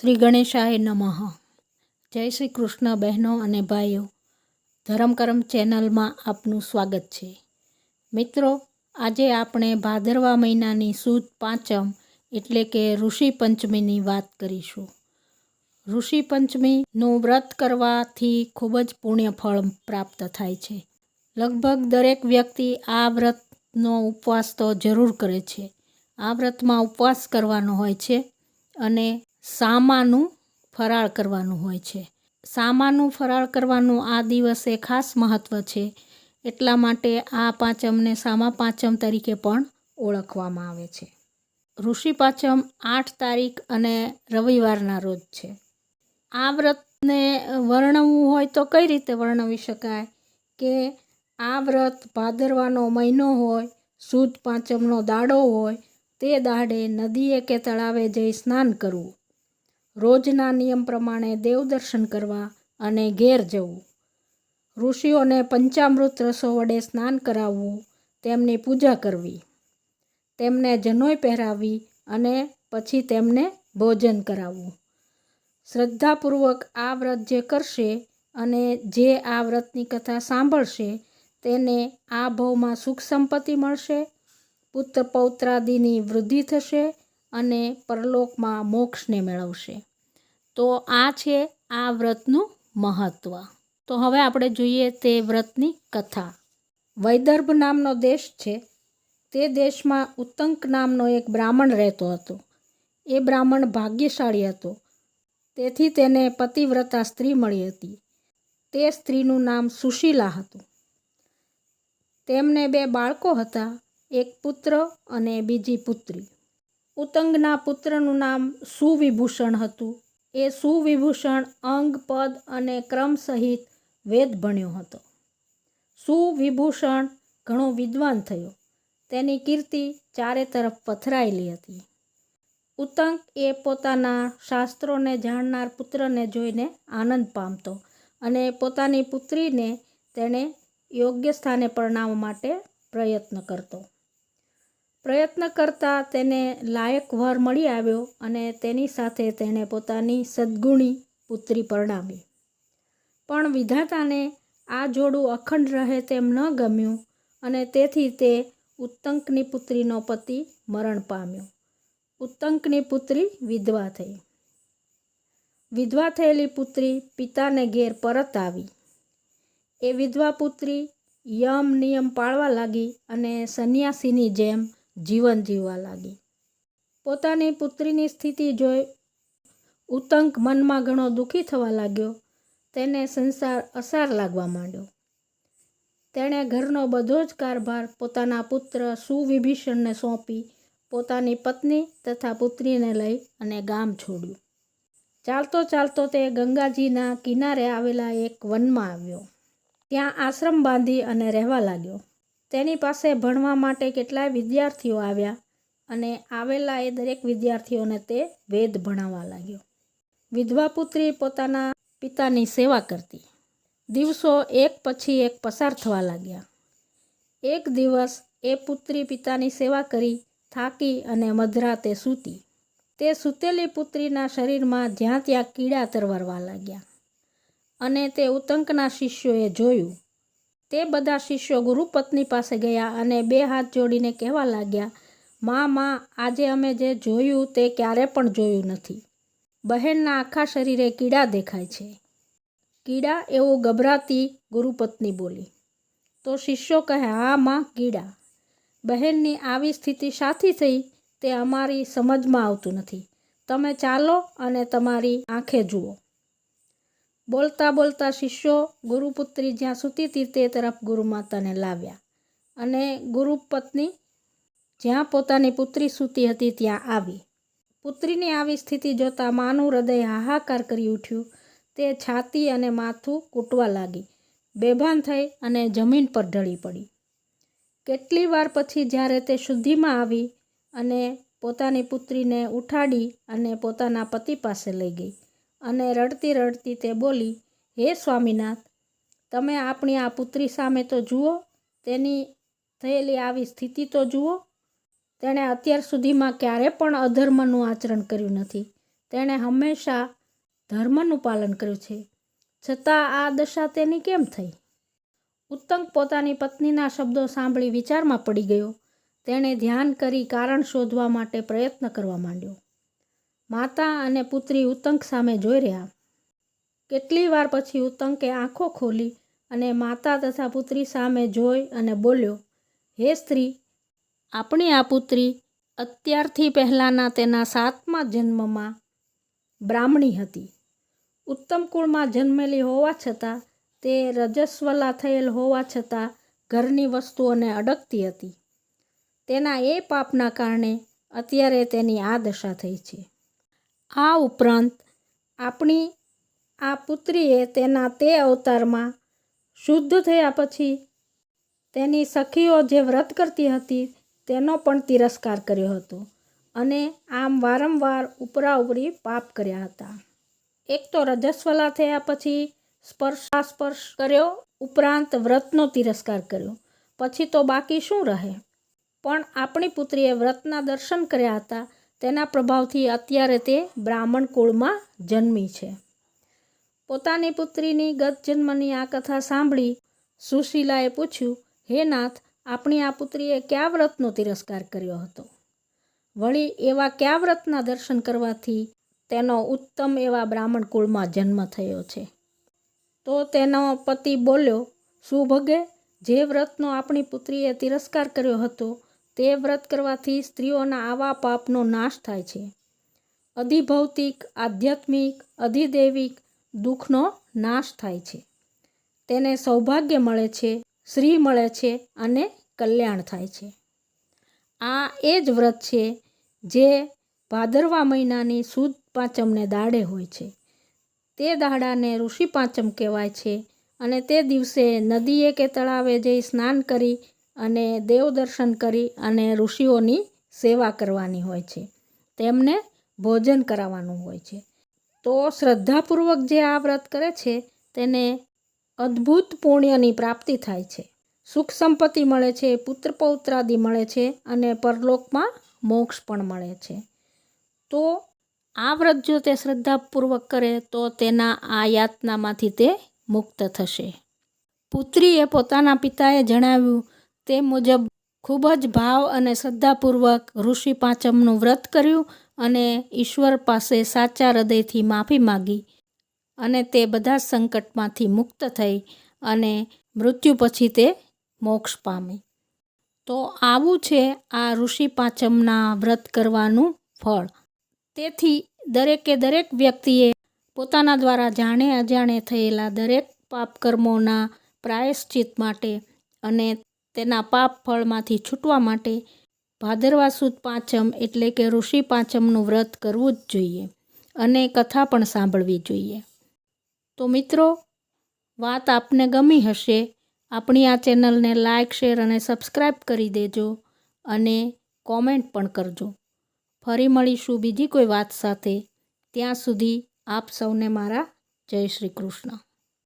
શ્રી ગણેશાય નમઃ. જય શ્રી કૃષ્ણ બહેનો અને ભાઈઓ. ધરમકરમ ચેનલમાં આપનું સ્વાગત છે. મિત્રો, આજે આપણે ભાદરવા મહિનાની સુદ પાંચમ એટલે કે ઋષિ પંચમીની વાત કરીશું. ઋષિ પંચમીનું વ્રત કરવાથી ખૂબ જ પુણ્ય ફળ પ્રાપ્ત થાય છે. લગભગ દરેક વ્યક્તિ આ વ્રતનો ઉપવાસ તો જરૂર કરે છે. આ વ્રતમાં ઉપવાસ કરવાનો હોય છે અને સામાનું ફરાળ કરવાનું હોય છે. સામાનું ફરાળ કરવાનું આ દિવસે ખાસ મહત્ત્વ છે. એટલા માટે આ પાંચમને સામા પાંચમ તરીકે પણ ઓળખવામાં આવે છે. ઋષિ પાંચમ આઠ તારીખ અને રવિવારના રોજ છે. આ વ્રતને વર્ણવવું હોય તો કઈ રીતે વર્ણવી શકાય? કે આ વ્રત ભાદરવાનો મહિનો હોય, સુદ પાંચમનો દાડો હોય, તે દાડે નદીએ કે તળાવે જઈ સ્નાન કરવું? રોજના નિયમ પ્રમાણે દેવદર્શન કરવા અને ઘેર જવું. ઋષિઓને પંચામૃત રસો વડે સ્નાન કરાવવું, તેમની પૂજા કરવી. તેમને જનોઈ પહેરાવી અને પછી તેમને ભોજન કરાવવું. શ્રદ્ધાપૂર્વક આ વ્રત જે કરશે અને જે આ વ્રતની કથા સાંભળશે, તેને આ ભાવમાં સુખ સંપત્તિ મળશે પુત્ર પૌત્રાદિની વૃદ્ધિ થશે અને પરલોકમાં મોક્ષને મેળવશે. તો આ છે આ વ્રતનું મહત્ત્વ તો હવે આપણે જોઈએ તે વ્રતની કથા. વૈદર્ભ નામનો દેશ છે. તે દેશમાં ઉત્તંક નામનો એક બ્રાહ્મણ રહેતો હતો. એ બ્રાહ્મણ ભાગ્યશાળી હતો. તેથી તેને પતિવ્રતા સ્ત્રી મળી હતી. તે સ્ત્રીનું નામ સુશીલા હતું. તેમને બે બાળકો હતા, એક પુત્ર અને બીજી પુત્રી. ઉત્તંગના પુત્રનું નામ સુવિભૂષણ હતું. એ સુવિભૂષણ, અંગ, પદ અને ક્રમ સહિત વેદ ભણ્યો હતો. સુવિભૂષણ ઘણો વિદ્વાન થયો. તેની કીર્તિ ચારે તરફ પથરાયેલી હતી. ઉતંક એ પોતાના શાસ્ત્રોને જાણનાર પુત્રને જોઈને આનંદ પામતો અને પોતાની પુત્રીને તેણે યોગ્ય સ્થાને પરણાવવા માટે પ્રયત્ન કરતો. પ્રયત્ન કરતાં તેને લાયક વર મળી આવ્યો અને તેની સાથે તેણે પોતાની સદ્ગુણી પુત્રી પરણાવી. પણ વિધાતાને આ જોડું અખંડ રહે તેમ ન ગમ્યું અને તેથી તે ઉત્તંકની પુત્રીનો પતિ મરણ પામ્યો. ઉત્તંકની પુત્રી વિધવા થઈ. વિધવા થયેલી પુત્રી પિતાને ઘેર પરત આવી. એ વિધવા પુત્રી યમ નિયમ પાળવા લાગી અને સંન્યાસીની જેમ જીવન જીવવા લાગી. પોતાની પુત્રીની સ્થિતિ જોઈ ઉતંક મનમાં ઘણો દુઃખી થવા લાગ્યો. તેને સંસાર અસાર લાગવા માંડ્યો. તેણે ઘરનો બધો જ કારભાર પોતાના પુત્ર સુવિભીષણને સોંપી, પોતાની પત્ની તથા પુત્રીને લઈ અને ગામ છોડ્યું. ચાલતો ચાલતો તે ગંગાજીના કિનારે આવેલા એક વનમાં આવ્યો. ત્યાં આશ્રમ બાંધી અને રહેવા લાગ્યો. તેની પાસે ભણવા માટે કેટલાય વિદ્યાર્થીઓ આવ્યા અને આવેલા એ દરેક વિદ્યાર્થીઓને તે વેદ ભણાવવા લાગ્યો. વિધવા પુત્રી પોતાના પિતાની સેવા કરતી. દિવસો એક પછી એક પસાર થવા લાગ્યા. એક દિવસ એ પુત્રી પિતાની સેવા કરી, થાકી અને મધરાતે સૂતી. તે સૂતેલી પુત્રીના શરીરમાં જ્યાં ત્યાં કીડા તરવરવા લાગ્યા અને તે ઉત્તંકના શિષ્યોએ જોયું તે બધા શિષ્યો ગુરુપત્ની પાસે ગયા અને બે હાથ જોડીને કહેવા લાગ્યા, મા મા, આજે અમે જે જોયું તે ક્યારે પણ જોયું નથી. બહેનના આખા શરીરે કીડા દેખાય છે. કીડા? એવું ગભરાતી ગુરુપત્ની બોલી. તો શિષ્યો કહે, હા, માં, કીડા. બહેનની આવી સ્થિતિ સાથી થઈ તે અમારી સમજમાં આવતું નથી. તમે ચાલો અને તમારી આંખે જુઓ. બોલતા બોલતા શિષ્યો ગુરુપુત્રી જ્યાં સૂતી હતી તે તરફ ગુરુમાતાને લાવ્યા અને ગુરુપત્ની જ્યાં પોતાની પુત્રી સૂતી હતી ત્યાં આવી. પુત્રીની આવી સ્થિતિ જોતાં માનું હૃદય હાહાકાર કરી ઉઠ્યું. તે છાતી અને માથું કૂટવા લાગી. બેભાન થઈ અને જમીન પર ઢળી પડી. કેટલી વાર પછી જ્યારે તે શુદ્ધિમાં આવી અને પોતાની પુત્રીને ઉઠાડી અને પોતાના પતિ પાસે લઈ ગઈ. અને રડતી રડતી તે બોલી, હે સ્વામીનાથ, તમે આપણી આ પુત્રી સામે તો જુઓ, તેની થયેલી આવી સ્થિતિ તો જુઓ. તેણે અત્યાર સુધીમાં ક્યારે પણ અધર્મનું આચરણ કર્યું નથી. તેણે હંમેશા ધર્મનું પાલન કર્યું છે. છતાં આ દશા તેની કેમ થઈ? ઉત્તંક પોતાની પત્નીના શબ્દો સાંભળી વિચારમાં પડી ગયો. તેણે ધ્યાન કરી કારણ શોધવા માટે પ્રયત્ન કરવા માંડ્યો. માતા અને પુત્રી ઉત્તંક સામે જોઈ રહ્યા. કેટલી વાર પછી ઉત્તંકે આંખો ખોલી અને માતા તથા પુત્રી સામે જોઈ અને બોલ્યો, હે સ્ત્રી, આપણી આ પુત્રી અત્યારથી પહેલાંના તેના સાતમા જન્મમાં બ્રાહ્મણી હતી. ઉત્તમ કુળમાં જન્મેલી હોવા છતાં તે રજસ્વલા થયેલ હોવા છતાં ઘરની વસ્તુઓને અડકતી હતી. તેના એ પાપના કારણે અત્યારે તેની આ દશા થઈ છે. આ ઉપરાંત આપણી આ પુત્રીએ તેના તે અવતારમાં શુદ્ધ થયા પછી તેની સખીઓ જે વ્રત કરતી હતી તેનો પણ તિરસ્કાર કર્યો હતો અને આમ વારંવાર ઉપરા ઉપરી પાપ કર્યા હતા. એક તો રજસ્વલા થયા પછી સ્પર્શાસ્પર્શ કર્યો, ઉપરાંત વ્રતનો તિરસ્કાર કર્યો. પછી તો બાકી શું રહે? પણ આપણી પુત્રીએ વ્રતના દર્શન કર્યા હતા તેના પ્રભાવથી અત્યારે તે બ્રાહ્મણ કુળમાં જન્મી છે. પોતાની પુત્રીની ગત જન્મની આ કથા સાંભળી સુશીલાએ પૂછ્યું, હે નાથ, આપણી આ પુત્રીએ કયા વ્રતનો તિરસ્કાર કર્યો હતો? વળી એવા કયા વ્રતના દર્શન કરવાથી તેનો ઉત્તમ એવા બ્રાહ્મણ કુળમાં જન્મ થયો છે? તો તેનો પતિ બોલ્યો સુભગે જે વ્રતનો આપણી પુત્રીએ તિરસ્કાર કર્યો હતો તે વ્રત કરવાથી સ્ત્રીઓના આવા પાપનો નાશ થાય છે. અધિભૌતિક, આધ્યાત્મિક, અધિદૈવિક દુઃખનો નાશ થાય છે. તેને સૌભાગ્ય મળે છે, શ્રી મળે છે અને કલ્યાણ થાય છે. આ એ જ વ્રત છે જે ભાદરવા મહિનાની સુદ પાંચમને દાડે હોય છે. તે દાડાને ઋષિ પાંચમ કહેવાય છે અને તે દિવસે નદીએ કે તળાવે જઈ સ્નાન કરી અને દેવ દર્શન કરી અને ઋષિઓની સેવા કરવાની હોય છે. તેમને ભોજન કરાવવાનું હોય છે. તો શ્રદ્ધાપૂર્વક જે આ વ્રત કરે છે, તેને અદ્ભુત પુણ્યની પ્રાપ્તિ થાય છે. સુખ સંપત્તિ મળે છે, પુત્ર પૌત્રાદિ મળે છે અને પરલોકમાં મોક્ષ પણ મળે છે. તો આ વ્રત જો તે શ્રદ્ધાપૂર્વક કરે, તો તેના આ યાતનામાંથી તે મુક્ત થશે. પુત્રીએ પોતાના પિતાએ જણાવ્યું તે મુજબ ખૂબ જ ભાવ અને શ્રદ્ધાપૂર્વક ઋષિ પાંચમનું વ્રત કર્યું અને ઈશ્વર પાસે સાચા હૃદયથી માફી માગી અને તે બધા સંકટમાંથી મુક્ત થઈ અને મૃત્યુ પછી તે મોક્ષ પામી. તો આવું છે આ ઋષિ પાંચમના વ્રત કરવાનું ફળ. તેથી દરેકે દરેક વ્યક્તિએ પોતાના દ્વારા જાણે અજાણે થયેલા દરેક પાપ કર્મોના પ્રાયશ્ચિત માટે અને તેના પાપ ફળમાંથી છૂટવા માટે ભાદરવા સુદ પાંચમ એટલે કે ઋષિ પાંચમનું વ્રત કરવું જ જોઈએ અને કથા પણ સાંભળવી જોઈએ. તો મિત્રો, વાત આપને ગમી હશે, આપણી આ ચેનલને લાઇક શેર અને સબસ્ક્રાઈબ કરી દેજો અને કોમેન્ટ પણ કરજો. ફરી મળીશું બીજી કોઈ વાત સાથે. ત્યાં સુધી આપ સૌને મારા જય શ્રી કૃષ્ણ.